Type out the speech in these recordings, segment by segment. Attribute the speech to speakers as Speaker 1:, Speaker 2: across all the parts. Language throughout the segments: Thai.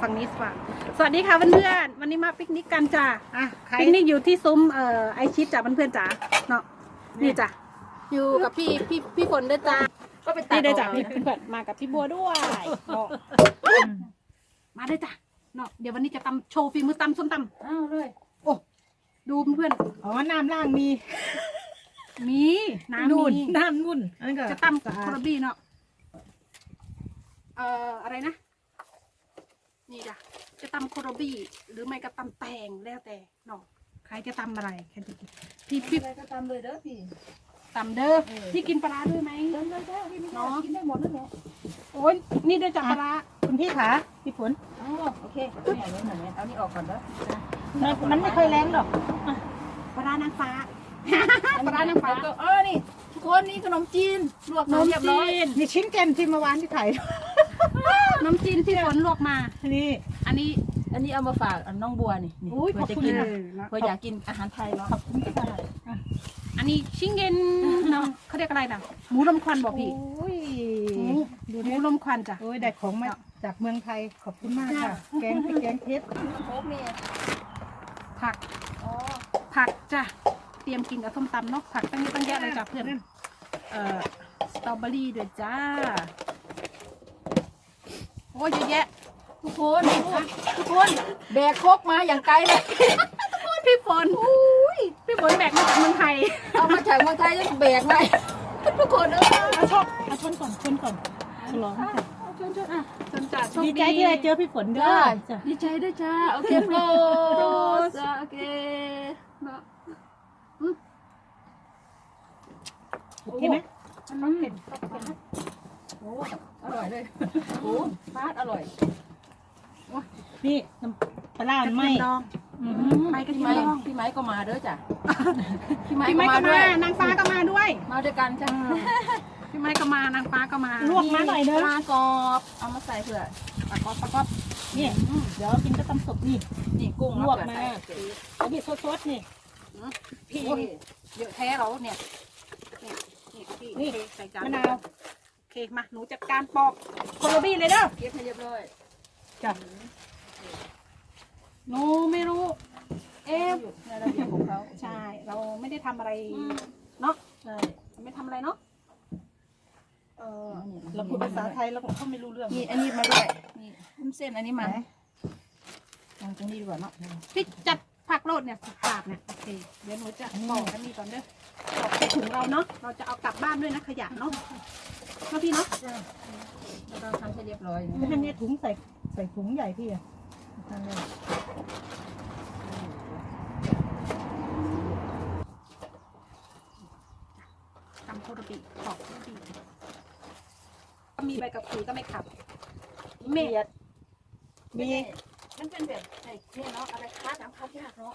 Speaker 1: ฝั่งนี้ฝั่งสวัสดีค่ะเพื่อนๆวันนี้มาปิกนิกกันจ้า
Speaker 2: อะใคร
Speaker 1: ปิกนิกอยู่ที่ซุ้มเอ่อไอชิดจ้ะเพื่อนๆจ้าเนาะนี่จ้ะอยู่กับพี่พี่พี่ฝนด้วยจ้า
Speaker 3: ก็ไปตัด
Speaker 1: นี่ด้วยจ้ะ
Speaker 3: ออก
Speaker 1: พี่
Speaker 3: เอา
Speaker 1: เพื่อนๆมากับพี่บัวด้วยเนาะมาด้วยจ้ะเนาะเดี๋ยววันนี้จะตำโชว์ฝีมือตำส้มต
Speaker 3: อ้าวเลยำ
Speaker 1: โอ้ดูเพื่อน
Speaker 2: อ๋อน้ำล่างมี
Speaker 1: ๆมีน้ำ
Speaker 2: นู่น
Speaker 1: มี
Speaker 2: น้ำนุ่นอันนั้นก็
Speaker 1: จะตำ
Speaker 2: สะอา
Speaker 1: คา
Speaker 2: ด
Speaker 1: ราบี้เนาะเอ่ออะไรนะ นี่จ้ะจะตำโคโรบี้หรือไม่ก็ตำแตงแล้วแต่เนาะใครจะตำอะไรแค่นี้พี่พี่
Speaker 3: อะไรก็ตามเลยเด้อพี่
Speaker 1: ตำเด้อ
Speaker 3: เออ
Speaker 1: พี่กินปลาร้าด้วยไหม
Speaker 3: เดินเลยเด้อพี่ไม่
Speaker 1: เนาะ
Speaker 3: ได้กินได้หมดแล้วเนี่ย
Speaker 1: โอ้ยนี่ด้วยจ้ะปลาร้า
Speaker 2: คุณพี่ขาพี่ฝน
Speaker 3: อ๋อโอเคเอาเนี่ยเอาเนี่ยเอานี่ออกก่อนเด้อ
Speaker 2: มันไม่ค่อยแรงหรอก
Speaker 1: ปลาร้านางฟ้าปลาร้านางฟ้า
Speaker 3: แล้วก็เออนี่ทุกคนนี่ขนมจีนลวก
Speaker 1: น
Speaker 3: มามเรียบร้
Speaker 1: จี
Speaker 3: อย
Speaker 1: น
Speaker 2: มีชิ้นแกนที่เมื่อวานที่ถ่าย
Speaker 1: นมจีนพี่ฝนลวกมา
Speaker 2: นี่
Speaker 1: อันนี้
Speaker 3: อันนี้เอามาฝากอันน้องบัวนี่นี่
Speaker 2: อุ้ย
Speaker 3: เพื่อจะ
Speaker 2: ขอบคุณ
Speaker 3: กิน
Speaker 2: ค่ะ
Speaker 1: เนาะ
Speaker 3: เพื่ออยากกินอาหารไทยเนาะ
Speaker 2: ขอบคุณค่ะอะ
Speaker 1: อันนี้ชิงเงินเนาะเขาเรียกอะไรนะหมูลมควันบอกพี่
Speaker 2: โอ้ย
Speaker 1: หมูหมูลมควันจ้ะ
Speaker 2: โอ้ยได้ของมาจากเมืองไทยขอบคุณมากค่ะ แกงพริกแกงเพชร
Speaker 3: โค้กนี่
Speaker 1: ผัก
Speaker 3: อ๋อ
Speaker 1: ผักจ้ะ เตรียมกินกับส้มตำเนาะผักตั้งเยอะตั้งแยะเลยจ้ะเพื่อน เอ่อ สตรอเบอรี่ด้วยจ้าโอ้ยเยอะแยะ
Speaker 3: ทุกคนทุกคนแบกโครกมาอย่างไกลเลย
Speaker 1: พี่ฝนอุ้ยพี่ฝนแบกมาจากเมืองไทย
Speaker 3: เอามาจากเมืองไทยแล้วแบกมาทุกคนเออ
Speaker 2: เอาชอบเอาชนก่อนชนก่อนฉลองค่ะ
Speaker 1: เอาชนชนอะชนจ้ะโชค
Speaker 2: ดีใจที่ได้เจอพี่ฝนด้ว
Speaker 3: จ้าย
Speaker 2: จ้ะ
Speaker 3: ดีใจด้วยจ้าโอเคโปรสโอเค
Speaker 1: เนาะ
Speaker 2: โอเคไหม
Speaker 1: มันน้ำเผ็ด
Speaker 3: โอ้อร่อยเลยโอ้ฟาดอร่อย
Speaker 2: นี่น้ำปลาร้ามันไหม่
Speaker 1: กระเทียดอง
Speaker 2: อืม
Speaker 1: ไปกระ
Speaker 3: พี่
Speaker 1: เทีย
Speaker 3: ไม้
Speaker 1: มดอง
Speaker 3: พี่ไม้ก็มาเด้อจ้ะพี่ไม้
Speaker 1: พี่
Speaker 3: ก็
Speaker 1: ไม้
Speaker 3: มา
Speaker 1: ก็
Speaker 3: ด้ว
Speaker 1: มาย นางฟ้าก็มาด้วย
Speaker 3: มาด้วยกันจ้ะ
Speaker 1: พี่ไม้ก็มานางฟ้าก็มา
Speaker 2: ลวกมาหน่อยเด้
Speaker 3: ป
Speaker 2: อ
Speaker 3: ลากรอบเอามาใส่เผื่อ
Speaker 1: ปากกอบปากกอบ
Speaker 2: นี่เดี๋ยวกินก็ตำสดนี่
Speaker 3: นี่กุ้ง
Speaker 2: ลวก
Speaker 3: เอ
Speaker 2: มา
Speaker 3: เผื่อใส่
Speaker 2: เอาบีสดๆนี่
Speaker 1: พี่
Speaker 3: โอ้ย
Speaker 1: เยอะแท้เราเนี่ยเนี่ยนี่พี่
Speaker 2: นี่
Speaker 1: เทใส่จาน
Speaker 2: มะนาว
Speaker 1: โอ เคมาหนูจัดการปอกโคโรบี้เลยเด้อ
Speaker 3: เก็บให้เรียบร้อย
Speaker 2: จ้ะ
Speaker 1: หนูไม่รู้ เอ๊ะ
Speaker 3: อยู่ในระเบียบของเขา
Speaker 1: ใช่ เราไม่ได้ทำอะไรเนาะ
Speaker 3: ใช่
Speaker 1: ไม่ทำอะไรเนาะเออ
Speaker 2: เราพูดภาษาไทยแล้วก็ไม่รู้เรื่อง
Speaker 3: นี่อันนี้มาด้วยนี่วุ้นเส้นอันนี้มาทางตรงนี้ดีกว่าเนาะ
Speaker 1: พี่จัดผักโรดเนี่ยสิบบาทเนี่ยโอเคเดี๋ยวหนูจะปอกอันนี้ก่อนเด้อปอกใส่ถุงเราเนาะเราจะเอากลับบ้านด้วยนะขยะเนาะ เนาะพี่เนาะ
Speaker 3: แล้วก็ทำให้เรียบร้อย
Speaker 2: ไม่ทันเนี่ยถุงใส่ใส่ถุงใหญ่พี่อะนั่นเลย
Speaker 1: ทำโคโรบี้ปอกโคโรบี้มีใบกับขี่ก็ไม่ขับเม
Speaker 3: เมียด
Speaker 2: มี
Speaker 3: มันเป็นแบบไอ้เนี่ยเนาะอะไรค้าน้ำค้ายากเนาะ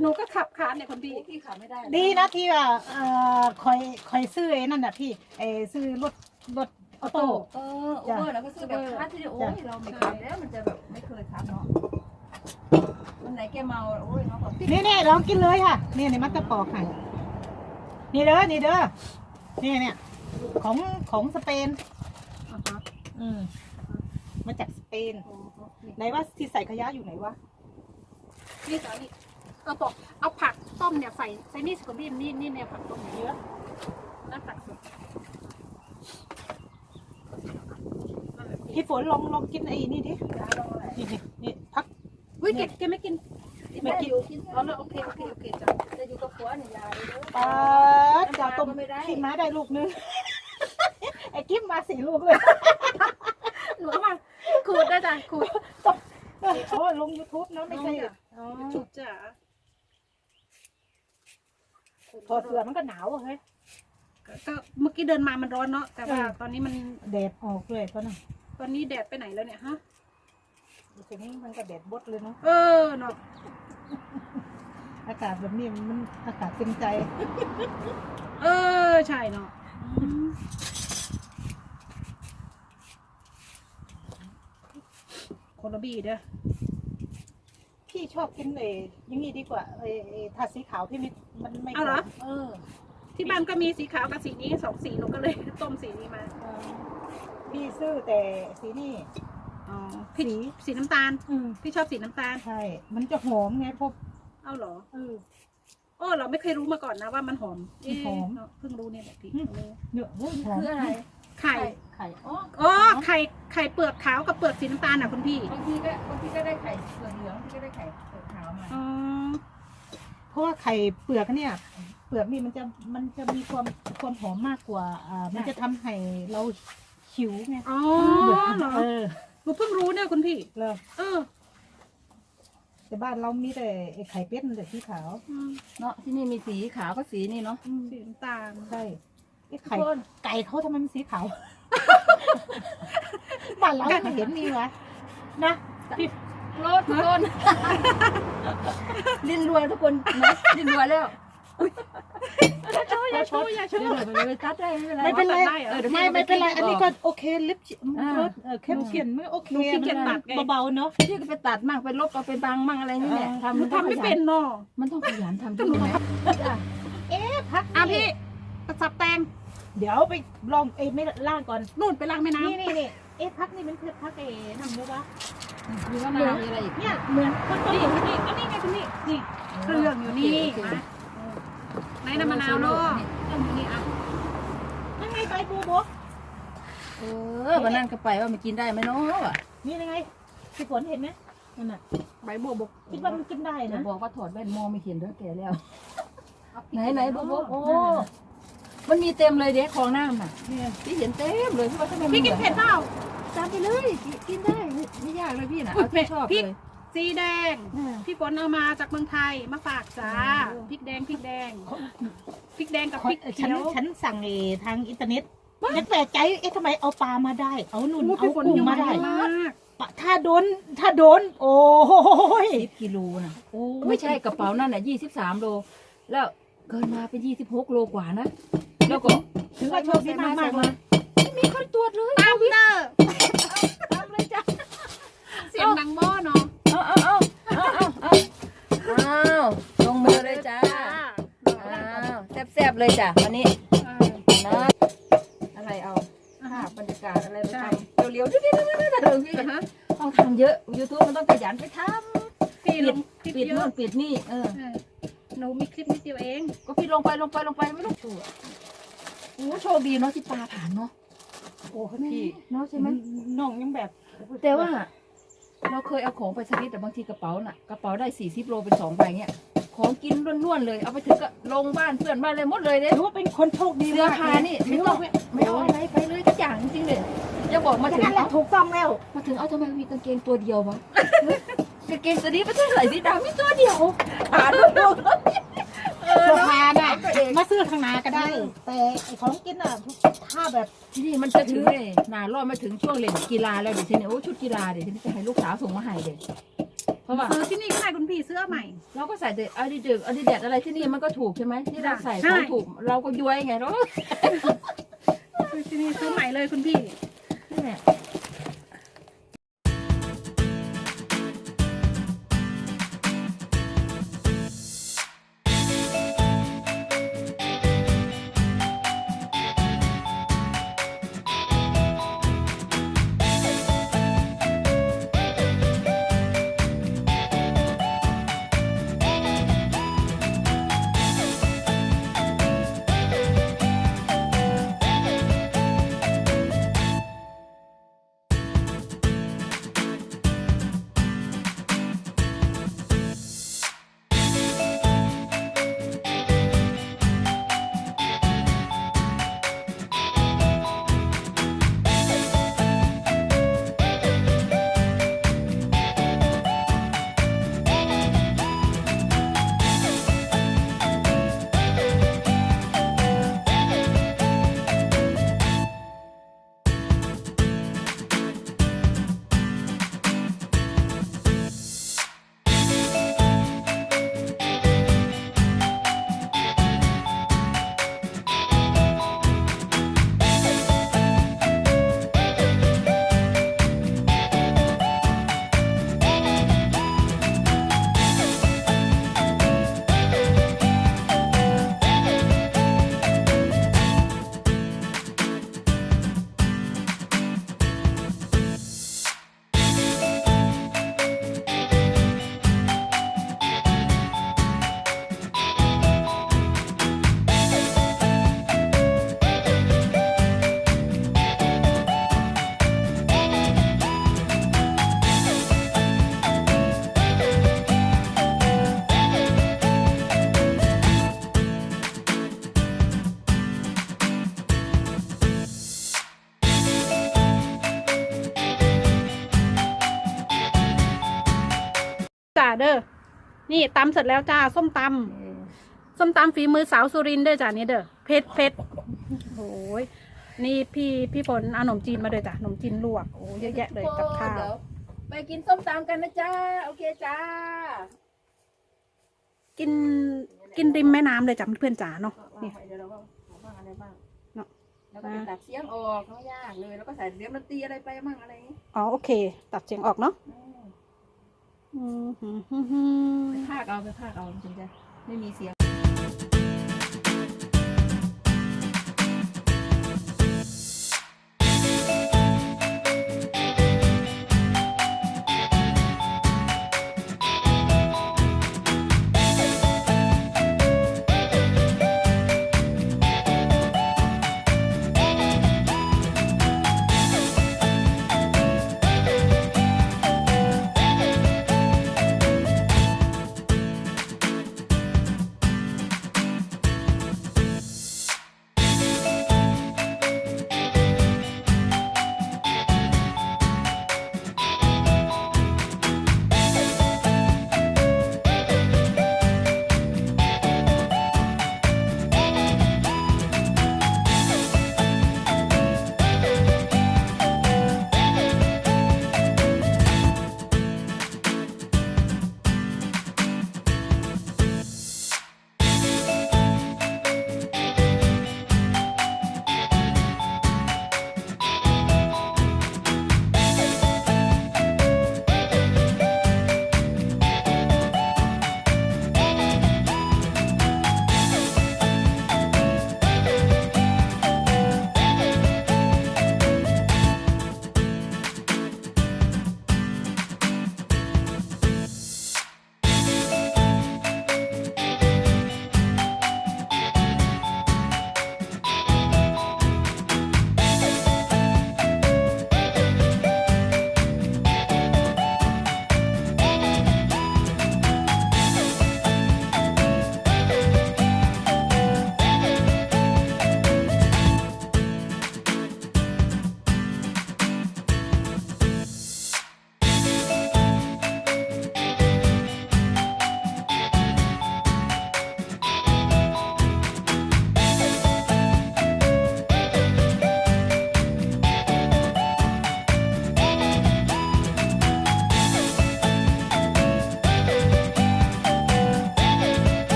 Speaker 1: หนูก็ขับคาร์เนี่ยคนดี
Speaker 3: พี่ขาไม่ได้
Speaker 2: ดีนะที่ว่าเอ่อคอยคอยซื้อไอ้นั่นน่ะพี่ไอ้ซื้อรถ รถออโต้
Speaker 3: เออโอเวอร์แล้วก็ซื้อแบบค้าที่โอ้ยเราไม่ขับแล้วมันจะแบบไม่เคยขับเนาะวันไหนแกเมาโอ้ยเนาะแบบ
Speaker 2: นี่นี่ลองกินเลยค่ะนี่นี่มัตตะปอกค่ะนี่เด้อนี่เด้อนี่เนี่ยของของสเปน
Speaker 1: อ่าฮะ
Speaker 2: อืมมาจากสเปนไหนว่าที่ใส่ขยะอยู่ไหนวะ
Speaker 1: นี่จ้ะนี่เอาปอกเอาผักต้มเนี่ยใส่ใส่นี่สกอบี้นี่นี่เนี่ยผักต้มเนี่ยเยอะนั่นผักสดนั่นแหละ พี่
Speaker 2: พี่ฝนลองลองกินไอ้นี่ดิ นี่นี่นี่พัก
Speaker 1: อุ้ยแกแกไม่กิน
Speaker 3: ไม่กินอยู่กิน
Speaker 1: อ๋อแล้วโอเคโอเคโอเคจ้ะ
Speaker 3: จะอยู่กับผัวเนี่ยยายเด้อ
Speaker 2: ปลาจะต้มขี้ม้าได้ลูกนึง ไอ้กิ๊บมาสี่ลูกเลย
Speaker 1: หนูเอามาขูดได้จ้ะขูด
Speaker 2: โอ้ลง YouTube นะไม่ใช่
Speaker 1: ลงจ้ะ
Speaker 2: อ๋อ
Speaker 1: จุดจ้ะ
Speaker 2: ถอดเสื้อมันก็หนาวอะเฮ้ย
Speaker 1: ก็เมื่อกี้เดินมามันร้อนเนาะแต่ว่า
Speaker 2: เออ
Speaker 1: ตอนนี้มัน
Speaker 2: แดดออกเลยก็นะ
Speaker 1: ตอนนี้แดดไปไหนแล้วเนี่ยฮะ
Speaker 2: ทีนี้มันก็แดดบดเลยเนาะ
Speaker 1: เออเนาะ
Speaker 2: อากาศแบบนี้มันอากาศเต็มใจ
Speaker 1: เออใช่เนาะอืมโคโรบี้เด้อ
Speaker 2: พี่ชอบกินเออย่างนี้ดีกว่าเอเอทาสีขาวพี่ไม่มันไม่
Speaker 1: เอาเหรอ
Speaker 2: เออ
Speaker 1: ที่บ้านก็มีสีขาวกับสีนี้สองสีหนูก็เลย ต้มสีนี้มา
Speaker 2: เออ พี่ซื้อแต่สีนี่
Speaker 1: อ๋อพี่สีน้ำตาล
Speaker 2: อืม
Speaker 1: พี่ชอบสีน้ำตาล
Speaker 2: ใช่ มันจะหอมไงพวก
Speaker 1: เอ้าเหรอ
Speaker 2: เออ
Speaker 1: โอ้เราไม่เคยรู้มาก่อนนะว่ามันหอมเอ๊ะ
Speaker 2: หอม
Speaker 1: เนอะเพิ่งรู้เนี่ยแหละพี่
Speaker 2: อืมเยอะเว้ยหอม
Speaker 3: คืออะไร
Speaker 1: ไข่
Speaker 3: ไข่อ๋อ
Speaker 1: อ๋อ ไข่ ไข่เปลือกขาวกับเปลือกสีน้ำตาลอะคุณพี่
Speaker 3: บางทีก็บางทีก็ได้ไข่เปลือกเหลืองบางทีก็ได้ไข่เปลือกขาวมา
Speaker 1: อ๋อ
Speaker 2: เพราะว่าไข่เปลือกเนี่ย เปลือกนี่มันจะมันจะมีความความหอมมากกว่าอ่ามันจะทำให้เรา หิวไง
Speaker 1: อ๋อ
Speaker 2: เปลือก
Speaker 1: เหรอ
Speaker 2: เออ
Speaker 1: หนูเพิ่งรู้เนี่ยคุณพี่
Speaker 2: เลย
Speaker 1: เออ
Speaker 2: แต่บ้านเรามีแต่ไอ้ไข่เป็ดมันแต่สีขาว
Speaker 1: อืม
Speaker 3: เนาะที่นี่มีสีขาวก็สีนี่เนาะ
Speaker 1: สีน้ำตาล
Speaker 2: ใช่ไอ้ไข่
Speaker 3: ทุกคน
Speaker 2: ไก่เขาทำไมมันสีขาว บ้านเราไม่เห็นมีวะนะพี่
Speaker 3: โลดทุกคน ลิ้นรวยทุกคนนะลิ้นรวยแล้ว
Speaker 1: อย่าโชว์อย่าโชว์อย่าโช
Speaker 3: เดี๋ยว
Speaker 1: ว์
Speaker 3: เดี๋ยวไปตัดได้ไม่เป็นไร
Speaker 2: ไม่เป็นไร
Speaker 1: ตัดได้เหรอ
Speaker 3: เออดี๋ยว
Speaker 2: ไม่
Speaker 3: พี่
Speaker 2: ไม่เป็นไร
Speaker 3: ป
Speaker 2: อันนี้ก็โอเคลิป
Speaker 3: อ่า
Speaker 2: รสเออเข้มเขียนไม่โอเค
Speaker 1: หนูขี้เกียจตัดไง
Speaker 2: เบาๆเนาะ
Speaker 3: พี่ก็ไปตัดมั่งไปลบเอาไปบางมั่งอะไรนี่แหละทำ
Speaker 1: หนู
Speaker 3: มันต้อง
Speaker 1: ทำไม่
Speaker 3: ขยั
Speaker 1: เป็นเนาะ
Speaker 3: มันต้องขยันทำ
Speaker 1: ก็หนู
Speaker 3: ใช่ไหม
Speaker 1: ทำ
Speaker 2: เอ๊ะพัก
Speaker 1: อะพี่ประสับแตง
Speaker 2: เดี๋ยวไปลองเอ้ยไม่ล่างก่อน
Speaker 1: นู่นไปล้างแม่น้ำ
Speaker 2: นี่นี่นี่เอ๊ะพักนี่มันคือพักเอ๋นำด้วยปะ
Speaker 3: มีมะนาวมีอะไรอีก
Speaker 2: เนี่ยเหมือนคนต้น
Speaker 1: นี่นี่อันนี้ไงคุณนี่นี่เครื่องอยู่นี่
Speaker 3: โอเค
Speaker 1: มา ไหนน้ำมะนาวเนาะเครื่องอยู่นี่อะ
Speaker 2: นั่นไงใบบัวบก
Speaker 3: เออวันนั้นก็ไปว่ามันกินได้ไหมเนาะว่ะ
Speaker 2: นี่ยังไงพี่ฝนเห็นไหมนั่นน่ะ
Speaker 1: ใบบัวบก
Speaker 2: คิดว่ามันกินได้
Speaker 3: จะ
Speaker 2: นะ
Speaker 3: บอกว่าถอดแว่นมองไม่เห็นด้วยแกแล้ว
Speaker 1: เอาพริก
Speaker 3: ไหนไหนบอกบอกโอ้
Speaker 2: นั่นน่ะ
Speaker 3: มันมีเต็มเลยเด็กคลองน้ำน่ะ
Speaker 2: เนี่ย
Speaker 3: พี่เห็นเต็มเลยพี่ว่าทำไมมัน
Speaker 1: พี่กินเผ็ดเปล่า
Speaker 3: ตามไปเลยกินได้ไม่ไม่ยากเลยพี่น่ะเอาที่ชอบ
Speaker 1: พริก
Speaker 3: เลย
Speaker 1: สีแดง
Speaker 3: น่ะ
Speaker 1: พี่ฝนเอามาจากเมืองไทยมาฝากจ้า
Speaker 3: เออ
Speaker 1: พริกแดงพริกแดงพริกแดงกับพริก
Speaker 2: ฉั
Speaker 1: เขี
Speaker 2: น
Speaker 1: ยว
Speaker 2: ฉันสั่งเอทางอินเทอร์เน็ตยังแปลกใจเอ๊ะทำไมเอาปลามาได้ เอาหนุน
Speaker 1: โอ้
Speaker 2: เอา
Speaker 1: พี่ฝน
Speaker 2: กุ้ง
Speaker 1: ยุ่ง
Speaker 2: มาได้
Speaker 1: มาก
Speaker 2: ปะถ้าโดนถ้าโดน โอ้ย
Speaker 3: สิบกิโลน่ะ
Speaker 2: โอ้ย
Speaker 3: ไม่ใช่กระเป๋านั่นน่ะยี่สิบสามโล แล้วเกินมาเป็นยี่สิบหกโลกว่านะ แล้วก็
Speaker 2: ถือว่าโชคดีมากมากๆเลย
Speaker 3: ไม่มีคนตรวจเลย
Speaker 1: ตามเนอร์
Speaker 3: ตามเลยจ้ะ
Speaker 1: เสียงดังบ้อเนาะ
Speaker 3: บๆเลยจ้ะวันนี้นะอะไรเอาภาพบรรยากาศอะไรไปทำเร็วๆดิๆๆๆๆเร็วพี่
Speaker 1: อ่าฮะ
Speaker 3: ต้องทำเยอะ YouTube มันต้องขยันไปท
Speaker 1: พี่ลงคลิปำ
Speaker 3: ปิด
Speaker 1: เย
Speaker 3: นู่
Speaker 1: อะ
Speaker 3: นปิดนี่เออ
Speaker 1: เออหนูมีคลิปนิดเดียวเอง
Speaker 3: ก็พี่ลงไปลงไปลงไปไม่ต้องตัวโอ้โชคดีเนาะที่ปลาผ่านเนาะ
Speaker 2: โอ้พี่
Speaker 3: เนาะใช่ไหม
Speaker 2: น้องยังแบบ
Speaker 3: แต่ว่า เราเคยเอาของไปสลิดแต่บางทีกระเป๋าน่ะกระเป๋าได้สี่สิบโลเป็นสองใบเนี่ย ของกินล้วนๆเลย เอาไปถึงก็ลงบ้านเพื่อนบ้านเลยหมดเลยเด้
Speaker 2: ถือว่าเป็นคนโชคดี
Speaker 3: เสื้อ
Speaker 2: มาก
Speaker 3: ผ้านี่ไม่
Speaker 2: ถือ
Speaker 3: ต้อ
Speaker 2: ว่าง
Speaker 3: ไม่เอาอะไรไปเลยทุกอย่างจริงๆเลยอย่าบอกมา
Speaker 2: มา
Speaker 3: ถึ
Speaker 2: ถึ
Speaker 3: ง
Speaker 2: งแหละ
Speaker 3: เอา
Speaker 2: ถูกต้องแล้ว
Speaker 3: มาถึงเอาทำไมมีกางเกงตัวเดียววะ กางเกงตัวนี้ไม่ใช่ใส่สีดำมีตัวเดียวหาดูดู
Speaker 2: เสื้อผ้าน่ะ
Speaker 3: ตัวเอง
Speaker 2: มาซื้อข้างหน้าก็ได้ แต่ไอ้ของกินอะถ้าแบบ
Speaker 3: ที่นี่มันจะถึงเลยนานรอดมาถึงช่วงเล่นกีฬาแล้วเดี๋ยวทีนี้โอ้ชุดกีฬาเดี๋ยวทีนี้จะให้ลูกสาวส่งมาให้เด็ก เพราะว่า
Speaker 1: ซื้อที่นี่ก็ได้คุณพี่เสื้อใหม่
Speaker 3: เราก็ใส่แต่อาดิเดกอาดิเดตอะไรที่นี่มันก็ถูกใช่ไหมที่เราใส่
Speaker 1: ใช่
Speaker 3: ของถูก เราก็ย้วยไงเราก็
Speaker 1: ซื้อที่นี่ซื้อใหม่เลยคุณพี่
Speaker 3: นี่แหละ
Speaker 1: เด้อ นี่ตำเสร็จแล้วจ้า ส้มตำส้มตำฝีมือสาวสุรินทร์เด้อจ้านี่เด้อ เผ็ดเผ็ดโอ้ย นี่พี่พี่ฝนเอาขนมจีนมาเด้อจ้ะขนมจีนลวก โอ้เยอะแยะเลยกับข้าว
Speaker 3: เดี๋ยไปกินส้มตำกันนะจ้า โอเคจ้า
Speaker 1: กินกินริมแม่น้ำเลยจ้ะเพื่อนๆจ๋าเนาะ
Speaker 3: นี่
Speaker 1: นี่
Speaker 3: เดี๋ยวเราก็เอาบ้างอะไรบ้าง
Speaker 1: เนาะ
Speaker 3: แล้วก็ไปตัดเสียงออกไม่ยากเลย แล้วก็ใส่เสียงดนตรีอะไรไปมั่งอะไรอย่างงี้
Speaker 1: อ๋อโอเค ตัดเสียงออกเนาะ อืมหืมหืมหืม
Speaker 3: ไปภาคเอาไปภาคเอาจริงๆจะไม่มีเสียง